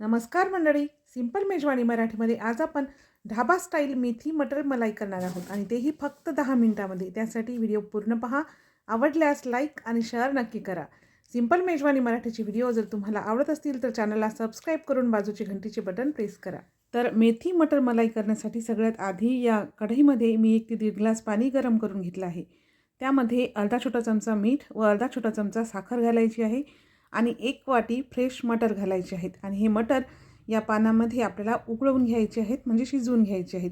नमस्कार मंडळी. सिंपल मेजवानी मराठीमध्ये आज आपण ढाबा स्टाईल मेथी मटर मलाई करणार आहोत आणि तेही फक्त दहा मिनिटामध्ये. त्यासाठी व्हिडिओ पूर्ण पहा आवडल्यास लाईक आणि शेअर नक्की करा. सिंपल मेजवानी मराठीचे व्हिडिओ जर तुम्हाला आवडत असतील तर चॅनलला सबस्क्राईब करून बाजूचे घंटीचे बटन प्रेस करा. तर मेथी मटर मलाई करण्यासाठी सगळ्यात आधी या कढईमध्ये मी एक ते दीड ग्लास पाणी गरम करून घेतलं आहे. त्यामध्ये अर्धा छोटा चमचा मीठ व अर्धा छोटा चमचा साखर घालायची आहे. आणि एक वाटी फ्रेश मटर घालायचे आहेत. आणि हे मटर या पानामध्ये आपल्याला उकळवून घ्यायचे आहेत म्हणजे शिजवून घ्यायचे आहेत.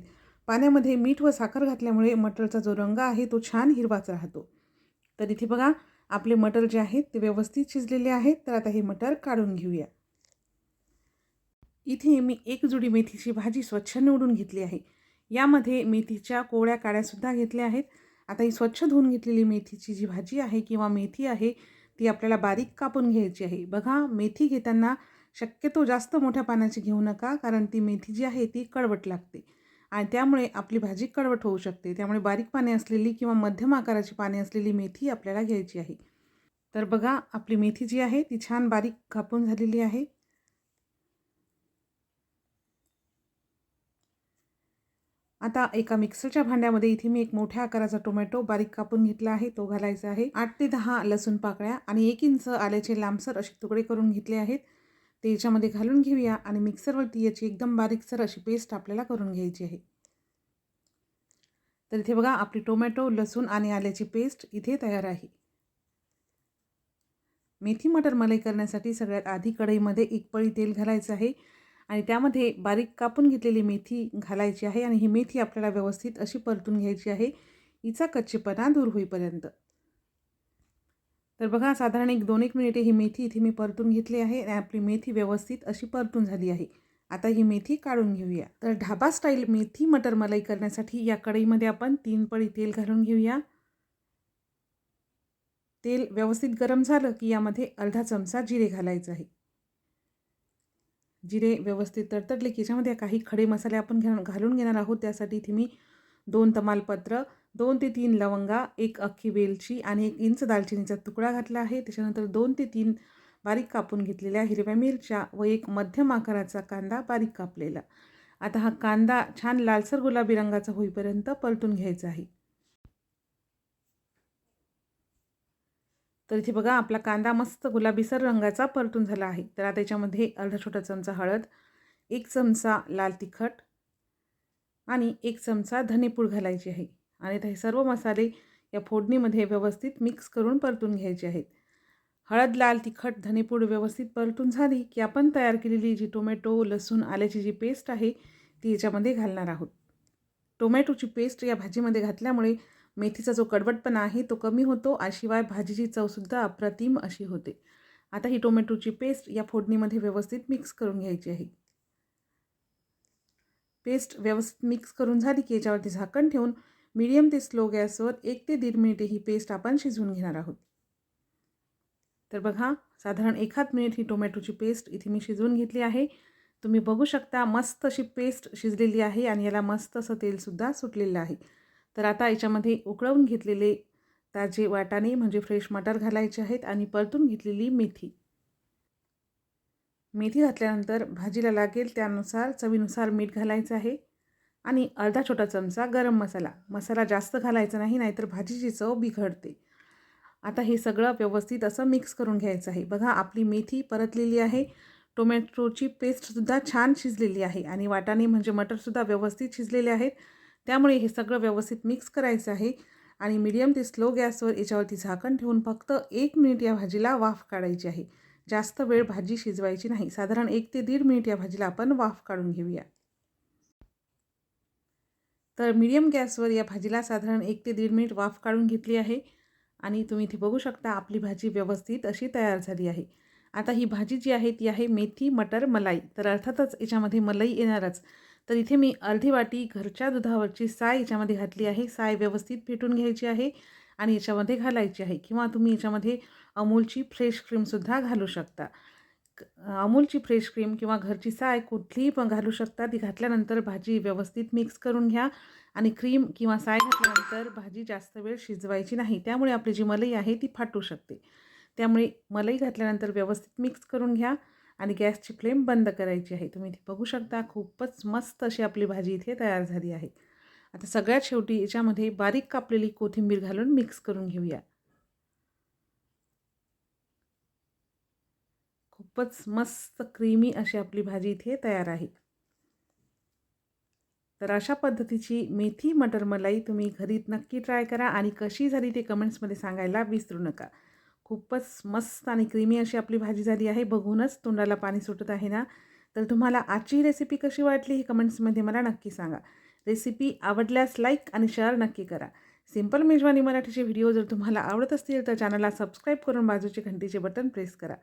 पाण्यामध्ये मीठ व साखर घातल्यामुळे मटरचा जो रंग आहे तो छान हिरवाच राहतो. तर इथे बघा आपले मटर जे आहेत ते व्यवस्थित शिजलेले आहेत. तर आता हे मटर काढून घेऊया. इथे मी एक जुडी मेथीची भाजी स्वच्छ निवडून घेतली आहे. यामध्ये मेथीच्या कोवळ्या काड्यासुद्धा घेतल्या आहेत. आता ही स्वच्छ धुवून घेतलेली मेथीची जी भाजी आहे किंवा मेथी आहे ती आपल्याला बारीक कापून घ्यायची आहे. बघा मेथी घेताना शक्यतो जास्त मोठ्या पानाची घेऊ नका कारण ती मेथी जी आहे ती कडवट लागते. आणि त्यामुळे आपली भाजी कडवट होऊ शकते. त्यामुळे बारीक पाने असलेली किंवा मध्यम आकाराची पाने असलेली मेथी आपल्याला घ्यायची आहे. तर बघा आपली मेथी जी आहे ती छान बारीक कापून झालेली आहे. आता एका मिक्सरच्या भांड्यामध्ये इथे मी एक मोठ्या आकाराचा टोमॅटो बारीक कापून घेतला आहे. तो घालायचा आहे. आठ ते दहा लसूण पाकळ्या आणि एक इंच आल्याचे लांबसर असे तुकडे करून घेतले आहेत. ते याच्यामध्ये घालून घेऊया आणि मिक्सरवरती याची एकदम बारीकसर अशी पेस्ट आपल्याला करून घ्यायची आहे. तर इथे बघा आपली टोमॅटो लसूण आणि आल्याची पेस्ट इथे तयार आहे. मेथी मटर मलाई करण्यासाठी सगळ्यात आधी कढईमध्ये एक पळी तेल घालायचं आहे. आणि त्यामध्ये बारीक कापून घेतलेली मेथी घालायची आहे आणि ही मेथी आपल्याला व्यवस्थित अशी परतून घ्यायची आहे. हिचा कच्चेपणा दूर होईपर्यंत. तर बघा साधारण एक दोन एक मिनिटे ही मेथी इथे मी परतून घेतली आहे आणि आपली मेथी व्यवस्थित अशी परतून झाली आहे. आता ही मेथी काढून घेऊया. तर ढाबा स्टाईल मेथी मटर मलाई करण्यासाठी या कढईमध्ये आपण तीन पळी तेल घालून घेऊया. तेल व्यवस्थित गरम झालं की यामध्ये अर्धा चमचा जिरे घालायचं आहे. जिरे व्यवस्थित तडतडले की याच्यामध्ये काही खडे मसाले आपण घ्या घालून घेणार आहोत. त्यासाठी इथे मी दोन तमालपत्र दोन ते तीन लवंगा एक अख्खी वेलची आणि एक इंच दालचिनीचा तुकडा घातला आहे. त्याच्यानंतर दोन ते तीन बारीक कापून घेतलेल्या हिरव्या मिरच्या व एक मध्यम आकाराचा कांदा बारीक कापलेला. आता हा कांदा छान लालसर गुलाबी रंगाचा होईपर्यंत परतून घ्यायचा आहे. तर इथे बघा आपला कांदा मस्त गुलाबीसर रंगाचा परतून झाला आहे. तर आता त्याच्यामध्ये अर्धा छोटा चमचा हळद एक चमचा लाल तिखट आणि एक चमचा धनेपूड घालायची आहे. आणि हे सर्व मसाले या फोडणीमध्ये व्यवस्थित मिक्स करून परतून घ्यायचे आहेत. हळद लाल तिखट धनेपूड व्यवस्थित परतून झाली की आपण तयार केलेली जी टोमॅटो लसूण आल्याची जी पेस्ट आहे ती याच्यामध्ये घालणार आहोत. टोमॅटोची पेस्ट या भाजीमध्ये घातल्यामुळे मेथीचा जो कडवटपणा आहे तो कमी होतो आणि शिवाय भाजीची चवसुद्धा अप्रतिम अशी होते. आता ही टोमॅटोची पेस्ट या फोडणीमध्ये व्यवस्थित मिक्स करून घ्यायची आहे. पेस्ट व्यवस्थित मिक्स करून झाली की याच्यावरती झाकण ठेवून मीडियम ते स्लो गॅसवर एक ते दीड मिनिटे ही पेस्ट आपण शिजवून घेणार आहोत. तर बघा साधारण एखाद मिनिट ही टोमॅटोची पेस्ट इथे मी शिजवून घेतली आहे. तुम्ही बघू शकता मस्त अशी पेस्ट शिजलेली आहे आणि याला मस्त असं तेलसुद्धा सुटलेलं आहे. तर आता याच्यामध्ये उकळवून घेतलेले ताजे वाटाणे म्हणजे फ्रेश मटर घालायचे आहेत आणि परतून घेतलेली मेथी. मेथी घातल्यानंतर भाजीला लागेल त्यानुसार चवीनुसार मीठ घालायचं आहे आणि अर्धा छोटा चमचा गरम मसाला. मसाला जास्त घालायचा नाही नाहीतर भाजीची चव बिघडते. आता हे सगळं व्यवस्थित असं मिक्स करून घ्यायचं आहे. बघा आपली मेथी परतलेली आहे. टोमॅटोची पेस्टसुद्धा छान शिजलेली आहे आणि वाटाणे म्हणजे मटरसुद्धा व्यवस्थित शिजलेले आहेत. त्यामुळे हे सगळं व्यवस्थित मिक्स करायचं आहे आणि मीडियम ते स्लो गॅसवर याच्यावरती झाकण ठेवून फक्त एक मिनिट या भाजीला वाफ काढायची आहे. जास्त वेळ भाजी शिजवायची नाही. साधारण एक ते दीड मिनिट या भाजीला आपण वाफ काढून घेऊया. तर मीडियम गॅसवर या भाजीला साधारण एक ते दीड मिनिट वाफ काढून घेतली आहे आणि तुम्ही इथे बघू शकता आपली भाजी व्यवस्थित अशी तयार झाली आहे. आता ही भाजी जी आहे ती आहे मेथी मटर मलाई. तर अर्थातच याच्यामध्ये मलाई येणारच. तर इथे मी अर्धी वाटी घरच्या दुधावरची साय याच्यामध्ये घातली आहे. साय व्यवस्थित फेटून घ्यायची आहे आणि याच्यामध्ये घालायची आहे. किंवा तुम्ही याच्यामध्ये अमूलची फ्रेश क्रीमसुद्धा घालू शकता. अमूलची फ्रेश क्रीम किंवा घरची साय कुठलीही पण घालू शकता. ती घातल्यानंतर भाजी व्यवस्थित मिक्स करून घ्या. आणि क्रीम किंवा साय घातल्यानंतर भाजी जास्त वेळ शिजवायची नाही. त्यामुळे आपली जी मलाई आहे ती फाटू शकते. त्यामुळे मलाई घातल्यानंतर व्यवस्थित मिक्स करून घ्या. आणि गॅसची फ्लेम बंद करायची आहे. तुम्ही इथे बघू शकता खूपच मस्त अशी आपली भाजी इथे तयार झाली आहे. आता सगळ्यात शेवटी याच्यामध्ये बारीक कापलेली कोथिंबीर घालून मिक्स करून घेऊया. खूपच मस्त क्रीमी अशी आपली भाजी इथे तयार आहे. तर अशा पद्धतीची मेथी मटर मलाई तुम्ही घरी नक्की ट्राय करा आणि कशी झाली ते कमेंट्समध्ये सांगायला विसरू नका. खूपच मस्त आणि क्रीमी अशी आपली भाजी झाली आहे. बघूनच तोंडाला पाणी सुटत आहे ना. तर तुम्हाला आजची रेसिपी कशी वाटली ही कमेंट्समध्ये मला नक्की सांगा. रेसिपी आवडल्यास लाईक आणि शेअर नक्की करा. सिंपल मेजवानी मराठीचे व्हिडिओ जर तुम्हाला आवडत असतील तर चॅनलला सबस्क्राईब करून बाजूचे घंटीचे बटन प्रेस करा.